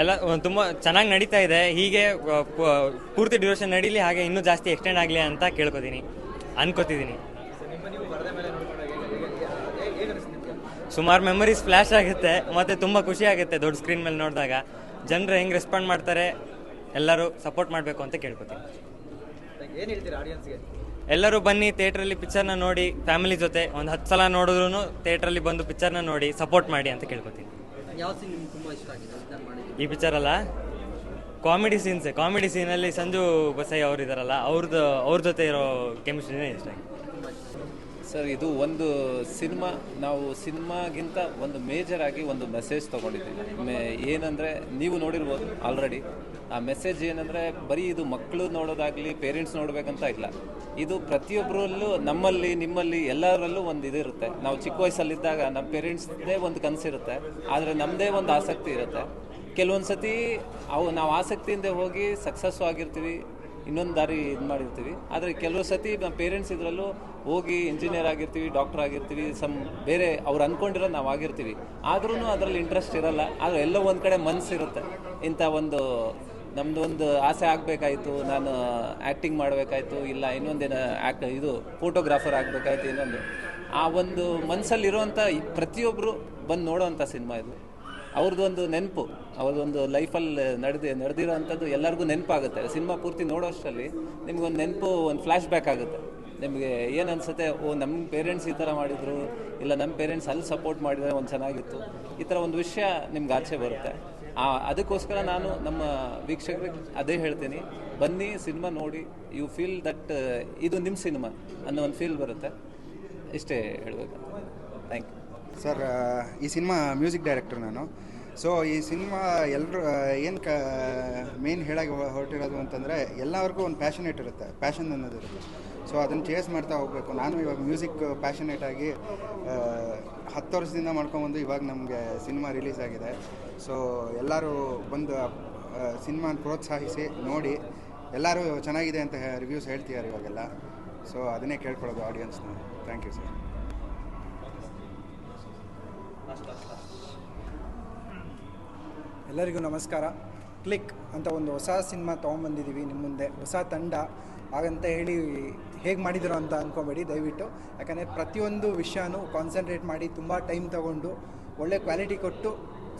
ಎಲ್ಲ ತುಂಬ ಚೆನ್ನಾಗಿ ನಡೀತಾ ಇದೆ. ಹೀಗೆ ಪೂರ್ತಿ ಡ್ಯೂರೇಷನ್ ನಡೀಲಿ, ಹಾಗೆ ಇನ್ನೂ ಜಾಸ್ತಿ ಎಕ್ಸ್ಟೆಂಡ್ ಆಗಲಿ ಅಂತ ಕೇಳ್ಕೊತೀನಿ. ಅನ್ಕೋತಿದ್ದೀನಿ. ಸುಮಾರು ಮೆಮೊರೀಸ್ ಫ್ಲ್ಯಾಶ್ ಆಗುತ್ತೆ, ಮತ್ತು ತುಂಬ ಖುಷಿ ಆಗುತ್ತೆ ದೊಡ್ಡ ಸ್ಕ್ರೀನ್ ಮೇಲೆ ನೋಡಿದಾಗ. ಜನರು ಹೆಂಗೆ ರೆಸ್ಪಾಂಡ್ ಮಾಡ್ತಾರೆ, ಎಲ್ಲರೂ ಸಪೋರ್ಟ್ ಮಾಡಬೇಕು ಅಂತ ಕೇಳ್ಕೊತೀನಿ. ಎಲ್ಲರೂ ಬನ್ನಿ, ಥಿಯೇಟ್ರಲ್ಲಿ ಪಿಕ್ಚರ್ನ ನೋಡಿ ಫ್ಯಾಮಿಲಿ ಜೊತೆ ಒಂದು ಹತ್ತು ಸಲ ನೋಡಿದ್ರು ಥಿಯೇಟ್ರಲ್ಲಿ ಬಂದು ಪಿಕ್ಚರ್ನ ನೋಡಿ ಸಪೋರ್ಟ್ ಮಾಡಿ ಅಂತ ಕೇಳ್ಕೊತೀನಿ. ಯಾವ ಸೀನ್ ನಿಮ್ಗೆ ತುಂಬ ಇಷ್ಟ ಆಗಿದೆ? ಇದನ್ನ ಮಾಡಿದ್ದೀವಿ ಈ ಪಿಕ್ಚರ್ ಅಲ್ಲ? ಕಾಮಿಡಿ ಸೀನ್ಸ್ ಕಾಮಿಡಿ ಸೀನಲ್ಲಿ ಸಂಜು ಬಸೈ ಅವರು ಇದಾರಲ್ಲ ಅವ್ರದ್ದು ಅವ್ರ ಜೊತೆ ಇರೋ ಕೆಮಿಸ್ಟ್ರಿನೇ ಇಷ್ಟ. ಆಗಿದೆ ಸರ್, ಇದು ಒಂದು ಸಿನಿಮಾ, ನಾವು ಸಿನಿಮಾಗಿಂತ ಒಂದು ಮೇಜರ್ ಆಗಿ ಒಂದು ಮೆಸೇಜ್ ತೊಗೊಂಡಿದ್ದೀವಿ. ಮೇ, ಏನಂದರೆ, ನೀವು ನೋಡಿರ್ಬೋದು ಆಲ್ರೆಡಿ ಆ ಮೆಸೇಜ್ ಏನಂದರೆ, ಬರೀ ಇದು ಮಕ್ಕಳು ನೋಡೋದಾಗಲಿ ಪೇರೆಂಟ್ಸ್ ನೋಡಬೇಕಂತ ಇಲ್ಲ. ಇದು ಪ್ರತಿಯೊಬ್ಬರಲ್ಲೂ ನಮ್ಮಲ್ಲಿ, ನಿಮ್ಮಲ್ಲಿ, ಎಲ್ಲರಲ್ಲೂ ಒಂದು ಇದಿರುತ್ತೆ ನಾವು ಚಿಕ್ಕ ವಯಸ್ಸಲ್ಲಿದ್ದಾಗ ನಮ್ಮ ಪೇರೆಂಟ್ಸ್ದೇ ಒಂದು ಕನಸಿರುತ್ತೆ. ಆದರೆ ನಮ್ಮದೇ ಒಂದು ಆಸಕ್ತಿ ಇರುತ್ತೆ. ಕೆಲವೊಂದು ಸತಿ ಅವು, ನಾವು ಆಸಕ್ತಿಯಿಂದ ಹೋಗಿ ಸಕ್ಸಸ್ಸು ಆಗಿರ್ತೀವಿ. ಇನ್ನೊಂದು ದಾರಿ ಇದು ಮಾಡಿರ್ತೀವಿ. ಆದರೆ ಕೆಲವು ಸತಿ ನಮ್ಮ ಪೇರೆಂಟ್ಸ್ ಇದರಲ್ಲೂ ಹೋಗಿ ಇಂಜಿನಿಯರ್ ಆಗಿರ್ತೀವಿ ಡಾಕ್ಟರ್ ಆಗಿರ್ತೀವಿ ಸಮ್ ಬೇರೆ ಅವ್ರು ಅಂದ್ಕೊಂಡಿರೋ ನಾವು ಆಗಿರ್ತೀವಿ. ಆದ್ರೂ ಅದರಲ್ಲಿ ಇಂಟ್ರೆಸ್ಟ್ ಇರಲ್ಲ. ಆದರೆ ಎಲ್ಲೋ ಒಂದು ಕಡೆ ಮನಸ್ಸಿರುತ್ತೆ ಇಂಥ ಒಂದು ನಮ್ಮದು ಒಂದು ಆಸೆ ಆಗಬೇಕಾಯ್ತು. ನಾನು ಆ್ಯಕ್ಟಿಂಗ್ ಮಾಡಬೇಕಾಯ್ತು. ಇಲ್ಲ, ಇನ್ನೊಂದೇನು ಆ್ಯಕ್ಟ್ ಇದು ಫೋಟೋಗ್ರಾಫರ್ ಆಗಬೇಕಾಯ್ತು ಇನ್ನೊಂದು. ಆ ಒಂದು ಮನಸ್ಸಲ್ಲಿರುವಂಥ ಪ್ರತಿಯೊಬ್ಬರು ಬಂದು ನೋಡೋವಂಥ ಸಿನಿಮಾ ಇದು. ಅವ್ರದ್ದು ಒಂದು ನೆನಪು, ಅವ್ರದ್ದೊಂದು ಲೈಫಲ್ಲಿ ನಡೆದಿ ನಡೆದಿರೋ ಅಂಥದ್ದು ಎಲ್ಲರಿಗೂ ನೆನಪಾಗುತ್ತೆ. ಸಿನಿಮಾ ಪೂರ್ತಿ ನೋಡೋಷ್ಟರಲ್ಲಿ ನಿಮಗೊಂದು ನೆನಪು, ಒಂದು ಫ್ಲ್ಯಾಶ್ ಬ್ಯಾಕ್ ಆಗುತ್ತೆ. ನಿಮಗೆ ಏನು ಅನ್ಸುತ್ತೆ, ಓ ನಮ್ಮ ಪೇರೆಂಟ್ಸ್ ಈ ಥರ ಮಾಡಿದರು, ಇಲ್ಲ ನಮ್ಮ ಪೇರೆಂಟ್ಸ್ ಅಲ್ಲಿ ಸಪೋರ್ಟ್ ಮಾಡಿದರೆ ಒಂದು ಚೆನ್ನಾಗಿತ್ತು. ಈ ಥರ ಒಂದು ವಿಷಯ ನಿಮ್ಗೆ ಆಚೆ ಬರುತ್ತೆ. ಅದಕ್ಕೋಸ್ಕರ ನಾನು ನಮ್ಮ ವೀಕ್ಷಕರಿಗೆ ಅದೇ ಹೇಳ್ತೀನಿ. ಬನ್ನಿ, ಸಿನಿಮಾ ನೋಡಿ ಯು ಫೀಲ್ ದಟ್ ಇದು ನಿಮ್ಮ ಸಿನಿಮಾ ಅನ್ನೋ ಒಂದು ಫೀಲ್ ಬರುತ್ತೆ. ಇಷ್ಟೇ ಹೇಳಬೇಕು. ಥ್ಯಾಂಕ್ ಯು ಸರ್ ಈ ಸಿನಿಮಾ ಮ್ಯೂಸಿಕ್ ಡೈರೆಕ್ಟರ್ ನಾನು. ಸೊ ಈ ಸಿನಿಮಾ ಎಲ್ಲರೂ ಏನು ಕ ಮೇನ್ ಹೇಳಾಗಿ ಹೊರಟಿರೋದು ಅಂತಂದರೆ ಎಲ್ಲರಿಗೂ ಒಂದು ಪ್ಯಾಷನೇಟ್ ಇರುತ್ತೆ ಪ್ಯಾಷನ್ ಅನ್ನೋದು ಇರುತ್ತೆ. ಸೊ ಅದನ್ನು ಚೇಸ್ ಮಾಡ್ತಾ ಹೋಗಬೇಕು. ನಾನು ಇವಾಗ ಮ್ಯೂಸಿಕ್ ಪ್ಯಾಷನೇಟ್ ಆಗಿ ಆ, ಹತ್ತು ವರ್ಷದಿಂದ ಮಾಡ್ಕೊಂಬಂದು ಇವಾಗ ನಮಗೆ ಸಿನಿಮಾ ರಿಲೀಸ್ ಆಗಿದೆ. ಸೊ ಎಲ್ಲರೂ ಬಂದು ಸಿನಿಮಾನ ಪ್ರೋತ್ಸಾಹಿಸಿ ನೋಡಿ ಎಲ್ಲರೂ ಚೆನ್ನಾಗಿದೆ ಅಂತ ರಿವ್ಯೂಸ್ ಹೇಳ್ತಿದ್ದಾರೆ ಇವಾಗೆಲ್ಲ. ಸೊ ಅದನ್ನೇ ಕೇಳ್ಕೊಳ್ಳೋದು ಆಡಿಯನ್ಸ್ನ ಥ್ಯಾಂಕ್ ಯು ಸರ್ ಎಲ್ಲರಿಗೂ ನಮಸ್ಕಾರ. ಕ್ಲಿಕ್ ಅಂತ ಒಂದು ಹೊಸ ಸಿನಿಮಾ ತೊಗೊಂಬಂದಿದ್ದೀವಿ ನಿಮ್ಮ ಮುಂದೆ. ಹೊಸ ತಂಡ. ಹಾಗಂತ ಹೇಳಿ ಹೇಗೆ ಮಾಡಿದ್ರು ಅಂತ ಅಂದ್ಕೊಬೇಡಿ ದಯವಿಟ್ಟು. ಯಾಕಂದರೆ ಪ್ರತಿಯೊಂದು ವಿಷಯನೂ ಕಾನ್ಸಂಟ್ರೇಟ್ ಮಾಡಿ ತುಂಬ ಟೈಮ್ ತಗೊಂಡು ಒಳ್ಳೆ ಕ್ವಾಲಿಟಿ ಕೊಟ್ಟು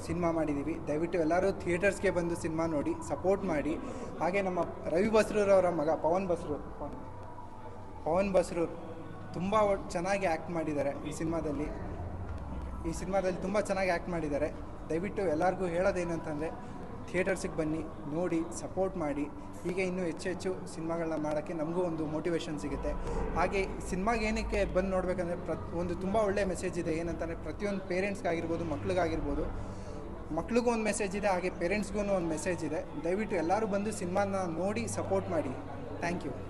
ಸಿನಿಮಾ ಮಾಡಿದ್ದೀವಿ ದಯವಿಟ್ಟು ಎಲ್ಲರೂ ಥಿಯೇಟರ್ಸ್ಗೆ ಬಂದು ಸಿನಿಮಾ ನೋಡಿ ಸಪೋರ್ಟ್ ಮಾಡಿ. ಹಾಗೆ ನಮ್ಮ ರವಿ ಬಸ್ರೂರವರ ಮಗ, ಪವನ್ ಬಸ್ರೂರ್. ಪವನ್ ಬಸ್ರೂರ್ ತುಂಬ ಚೆನ್ನಾಗಿ ಆ್ಯಕ್ಟ್ ಮಾಡಿದ್ದಾರೆ ಈ ಸಿನಿಮಾದಲ್ಲಿ. ಈ ಸಿನಿಮಾದಲ್ಲಿ ತುಂಬ ಚೆನ್ನಾಗಿ ಆ್ಯಕ್ಟ್ ಮಾಡಿದ್ದಾರೆ. ದಯವಿಟ್ಟು ಎಲ್ಲರಿಗೂ ಹೇಳೋದೇನಂತಂದರೆ, ಥಿಯೇಟರ್ಸಿಗೆ ಬನ್ನಿ, ನೋಡಿ, ಸಪೋರ್ಟ್ ಮಾಡಿ. ಹೀಗೆ ಇನ್ನೂ ಹೆಚ್ಚು ಹೆಚ್ಚು ಸಿನಿಮಾಗಳನ್ನ ಮಾಡೋಕ್ಕೆ ನಮಗೂ ಒಂದು ಮೋಟಿವೇಶನ್ ಸಿಗುತ್ತೆ. ಹಾಗೆ ಸಿನಿಮಾಗೆ ಏನಕ್ಕೆ ಬಂದು ನೋಡಬೇಕಂದ್ರೆ, ಪ್ರತ್, ಒಂದು ತುಂಬ ಒಳ್ಳೆಯ ಮೆಸೇಜ್ ಇದೆ. ಏನಂತಂದರೆ, ಪ್ರತಿಯೊಂದು ಪೇರೆಂಟ್ಸ್ಗಾಗಿರ್ಬೋದು, ಮಕ್ಳಿಗಾಗಿರ್ಬೋದು, ಮಕ್ಳಿಗೂ ಒಂದು ಮೆಸೇಜ್ ಇದೆ, ಹಾಗೆ ಪೇರೆಂಟ್ಸ್ಗೂ ಒಂದು ಮೆಸೇಜ್ ಇದೆ. ದಯವಿಟ್ಟು ಎಲ್ಲರೂ ಬಂದು ಸಿನಿಮಾನ ನೋಡಿ ಸಪೋರ್ಟ್ ಮಾಡಿ. Thank you.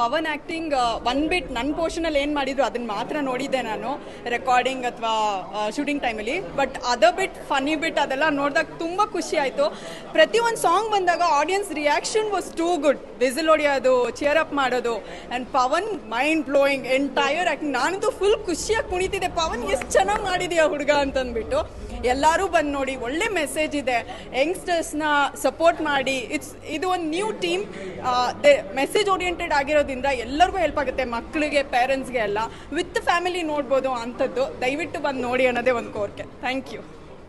Pavan acting one bit ನನ್ನ ಪೋರ್ಷನಲ್ಲಿ ಏನು ಮಾಡಿದ್ರು ಅದನ್ನು ಮಾತ್ರ ನೋಡಿದ್ದೆ ನಾನು ರೆಕಾರ್ಡಿಂಗ್ ಅಥವಾ ಶೂಟಿಂಗ್ ಟೈಮಲ್ಲಿ but other bit funny bit ಅದೆಲ್ಲ ನೋಡಿದಾಗ ತುಂಬ ಖುಷಿ ಪ್ರತಿ ಒಂದು ಸಾಂಗ್ ಬಂದಾಗ audience reaction was too good whistle ಹೊಡೆಯೋದು ಚೇರ್ ಅಪ್ ಮಾಡೋದು and Pavan mind blowing entire acting ನಾನಂತೂ ಫುಲ್ ಖುಷಿಯಾಗಿ ಕುಣಿತಿದ್ದೆ. ಪವನ್ ಎಷ್ಟು ಚೆನ್ನಾಗಿ ಮಾಡಿದೆಯಾ ಹುಡುಗ ಅಂತಂದ್ಬಿಟ್ಟು. ಎಲ್ಲರೂ ಬಂದು ನೋಡಿ, ಒಳ್ಳೆ ಮೆಸೇಜ್ ಇದೆ. ಯಂಗ್ಸ್ಟರ್ಸ್ನ ಸಪೋರ್ಟ್ ಮಾಡಿ ಇಟ್ಸ್ ಇದು ಒಂದು ನ್ಯೂ ಟೀಮ್ ಮೆಸೇಜ್ ಓರಿಯೆಂಟೆಡ್ ಆಗಿರೋದ್ರಿಂದ ಎಲ್ಲರಿಗೂ ಹೆಲ್ಪ್ ಆಗುತ್ತೆ ಮಕ್ಕಳಿಗೆ ಪೇರೆಂಟ್ಸ್ಗೆ ಎಲ್ಲ. ವಿತ್ ಫ್ಯಾಮಿಲಿ ನೋಡ್ಬೋದು ಅಂಥದ್ದು. ದಯವಿಟ್ಟು ಬಂದು ನೋಡಿ ಅನ್ನೋದೇ ಒಂದು ಕೋರಿಕೆ. Thank you